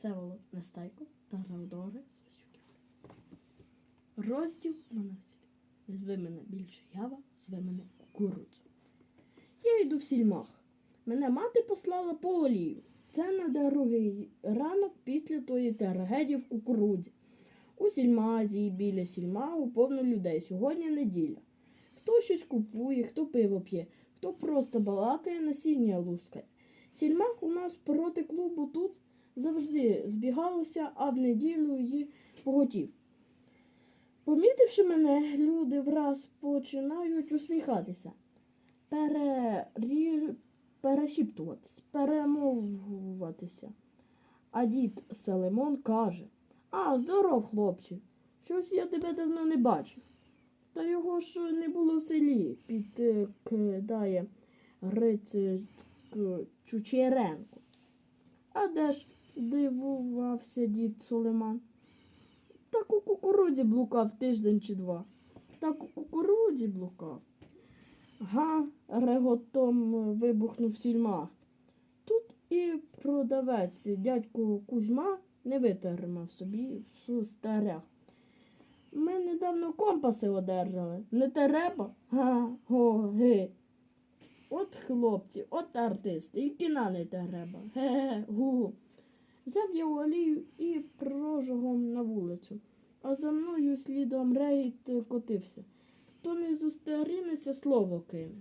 Всеволод Нестайко та Раудори Свасюків. Розділ 12. Не зви мене більше ява, зви мене кукурудзу. Я йду в сільмах. Мене мати послала по олію. Це на другий ранок після тої трагедії в кукурудзі. У сільмазі біля сільмагу повно людей. Сьогодні неділя. Хто щось купує, хто пиво п'є, хто просто балакає, насіння лускає. Сільмах у нас проти клубу тут завжди збігалося, а в неділю її поготів. Помітивши мене, люди враз починають усміхатися, перері... перешіптуватися, перемовуватися. А дід Селемон каже: А, здоров, хлопче, щось я тебе давно не бачив. Та його ж не було в селі, підкидає Грицик Чучеренко. А де ж дивувався дід Сулейман? Так у кукурудзі блукав тиждень чи два. Так у кукурудзі блукав. Га, реготом вибухнув сільма. Тут і продавець, дядько Кузьма, не витримав собі в старях. Ми недавно компаси одержали. Не треба? Га, го, ги. От хлопці, от артисти, і кіна не треба. Ге, гу. Взяв я олію і прожогом на вулицю, а за мною слідом рейд котився. Хто не зустрінеться, слово кине.